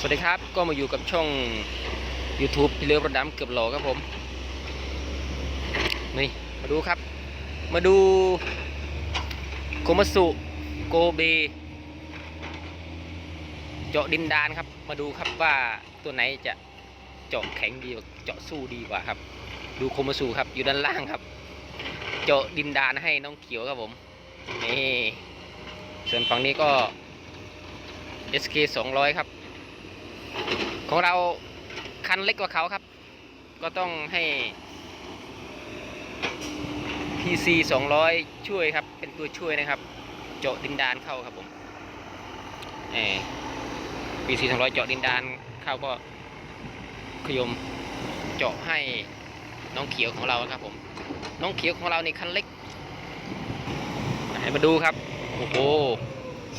สวัสดีครับก็มาอยู่กับช่อง YouTube พี่เลือรถดำเกือบหล่อครับผมนี่มาดูครับ มาดูโคมาสุโกเบ เจาะดินดานครับ มาดูครับว่าตัวไหนจะเจาะแข็งดีกว่าเจาะสู้ดีกว่าครับ ดูโคมาสุครับอยู่ด้านล่างครับ เจาะดินดานให้น้องเขียวครับผมนี่ส่วนฝั่งนี้ก็ SK 200 ครับ ของเราคันเล็กกว่าเขาครับ ก็ต้องให้ PC 200 ช่วยครับ เป็นตัวช่วยนะครับ เจาะดินดานเข้าครับผมเออ PC 200 เจาะดินดานเข้าก็ขยมเจาะให้น้องเขียวของเราครับผม น้องเขียวของเรานี่คันเล็กให้มาดูครับ โอ้โห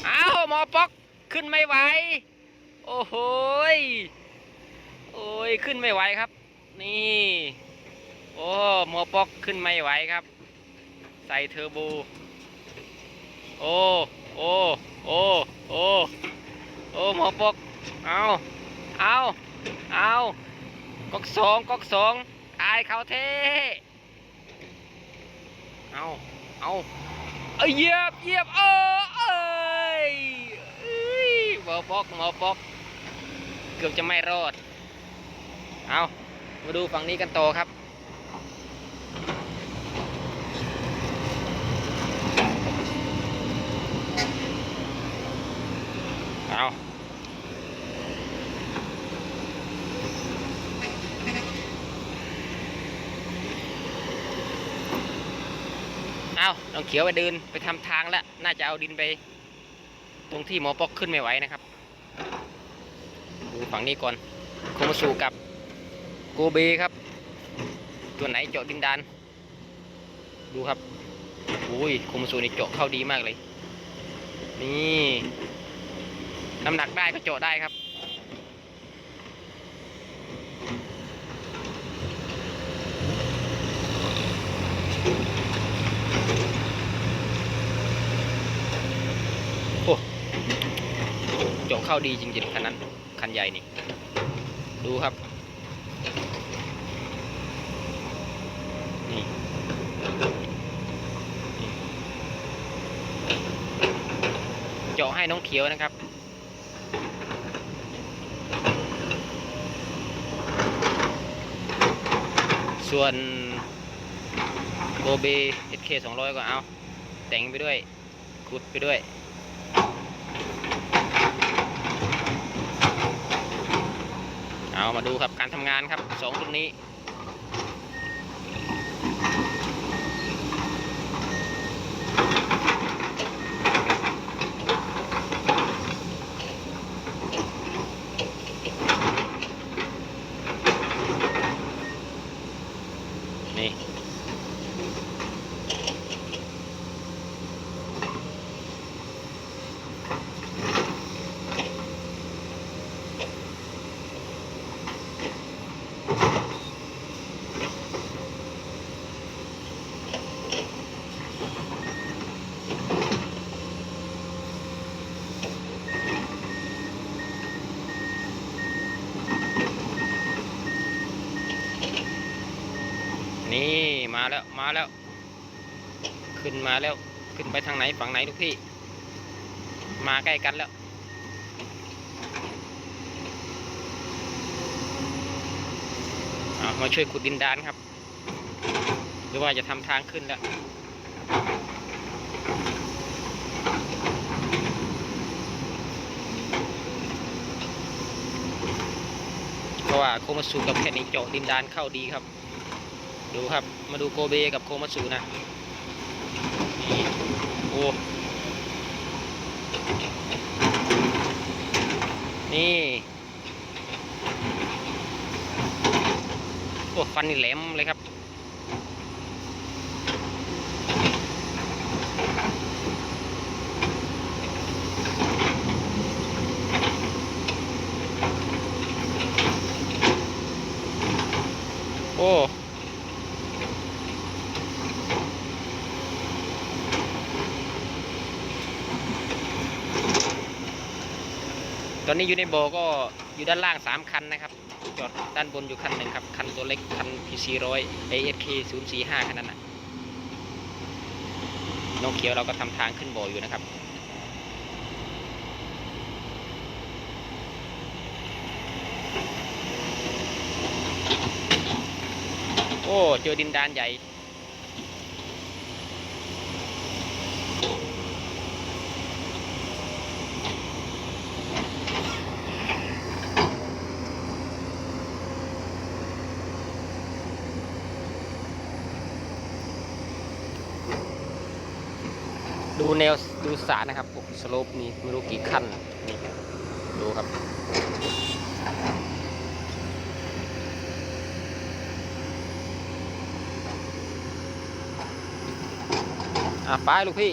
อ้าวหมอป๊อกขึ้นไม่ไหว โอ้โหยโอ้ยขึ้นไม่ไหวครับ นี่ โอ้หมอปอกขึ้นไม่ไหวครับ ใส่เทอร์โบ โอ้โอ้โอ้โอ้โอ้หมอปอกเอาเอาเอาก๊อกสองก๊อกสองอายเขาเทเอาเอาเอ้ยเหยียบเหยียบเออเอ้ยเอ้ยหมอปอกหมอปอก เกือบจะไม่รอด เอามาดูฝั่งนี้กันต่อครับ เอาเอาน้องเขียวไปเดินไปทำทางแล้ว น่าจะเอาดินไป ตรงที่หมอปอกขึ้นไม่ไหวนะครับ ดูฝั่งนี้ก่อนโคมสูกับโกเบครับ ตัวไหนเจาะดินดาน ดูครับอุ้ยโคมสูนี่เจาะเข้าดีมากเลย นี่น้ำหนักได้ก็เจาะได้ครับโอ้เจาะเข้าดีจริงๆคันนั้น คันใหญ่นี่ ดูครับ นี่เจาะให้น้องเขียวนะครับส่วนโกเบ SK 200 ก็เอา แต่งไปด้วยขุดไปด้วย เอามาดูครับการทำงานครับสองรุ่นนี้นี่ นี่มาแล้วมาแล้ว ขึ้นมาแล้วขึ้นไปทางไหนฝั่งไหนทุกพี่ มาใกล้กันแล้ว มาช่วยขุดดินดานครับ หรือว่าจะทำทางขึ้นแล้วเพราะว่าโคมาสูกับแค่นี้เจาะดินดานเข้าดีครับ ดูครับ มาดูโกเบกับโคมาสูนะนี่โอ้นี่โอ้ฟันนี่แหลมเลยครับโอ้ ตอนนี้อยู่ในโบก็อยู่ด้านล่างสามคันนะครับ จอดด้านบนอยู่คันหนึ่งครับ คันตัวเล็ก คัน PC ร้อย ASK 0 4 5คันนั้นนะน้องเขียวเราก็ทำทางขึ้นโบออยู่นะครับโอ้ เจอดินดานใหญ่ ดูแนวดูสระนะครับโอ้สโลปนี่ไม่รู้กี่ขั้นนี่ดูครับ อะ ไปลูกพี่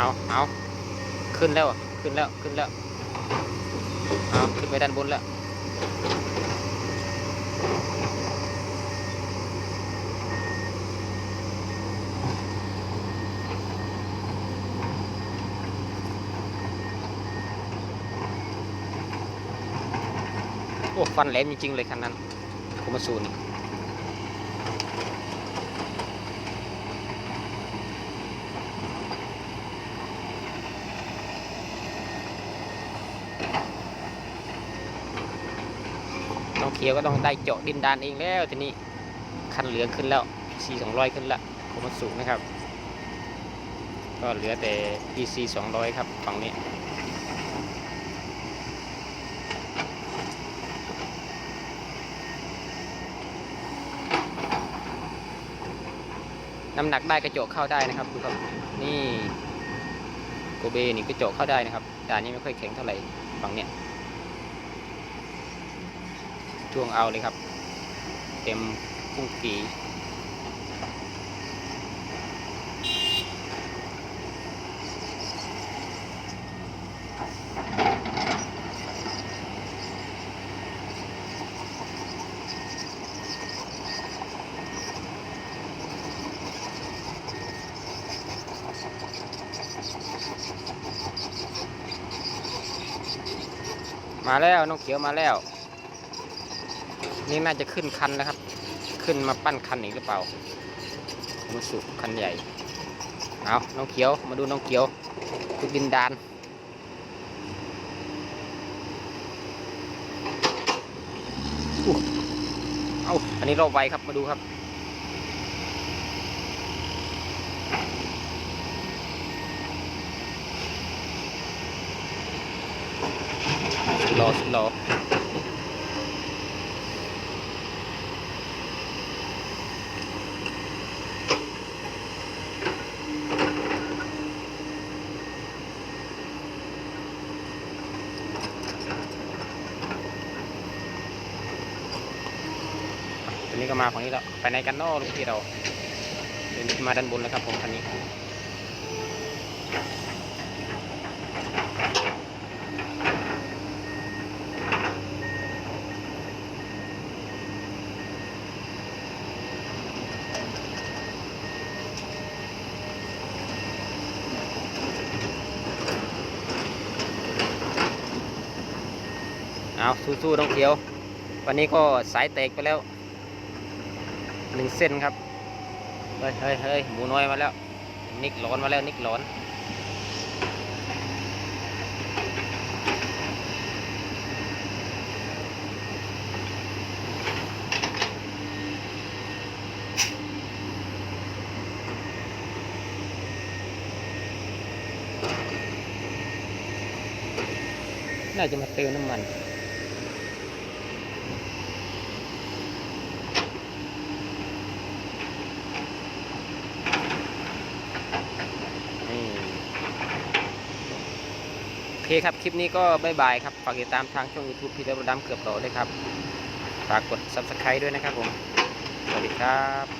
เอาเอาขึ้นแล้วขึ้นแล้วขึ้นแล้วเอาขึ้นไปด้านบนแล้วโอ้ฟันแหลมจริงๆเลยคันนั้นคุมาสูนี่ เขียวก็ต้องได้เจาะดินดานเองแล้วทีนี้คันเหลือขึ้นแล้ว4 200ขึ้นล้วผมมันสูงนะครับ ก็เหลือแต่ PC 200ครับฝั่งนี้น้ำหนักได้กระโจกเข้าได้นะครับดูครับนี่โกเบนี่กระโจกเข้าได้นะครับด่านนี้ไม่ค่อยแข็งเท่าไหร่ฝั่งเนี้ย ช่วงเอาเลยครับ เต็มพุ่งปีมาแล้วน้องเขียวมาแล้ว นี่น่าจะขึ้นคันนะครับ ขึ้นมาปั้นคันอีกหรือเปล่ามุสุคันใหญ่ เอาน้องเขียว มาดูน้องเขียวทุกดินดานอู้เอาอันนี้รอบไวครับ มาดูครับรอสุดรอ มาฝั่งนี้แล้วไปไหนกันนอลูกพี่เราเดินขึ้นมาด้านบนแล้วครับผมคันนี้เอาสู้ๆน้องเขียว วันนี้ก็สายเตกไปแล้ว หนึ่งเส้นครับ เฮ้ยเฮ้ยเฮ้ยหมูน้อยมาแล้ว นิกหลอนมาแล้วนิกหลอน น่าจะมาเติมน้ำมัน เคครับ คลิปนี้ก็บายบายครับ ฝากติดตามทางช่อง YouTube พี่เดบดำเกือบโหลด้วยครับ ฝากกด Subscribe ด้วยนะครับผม สวัสดีครับ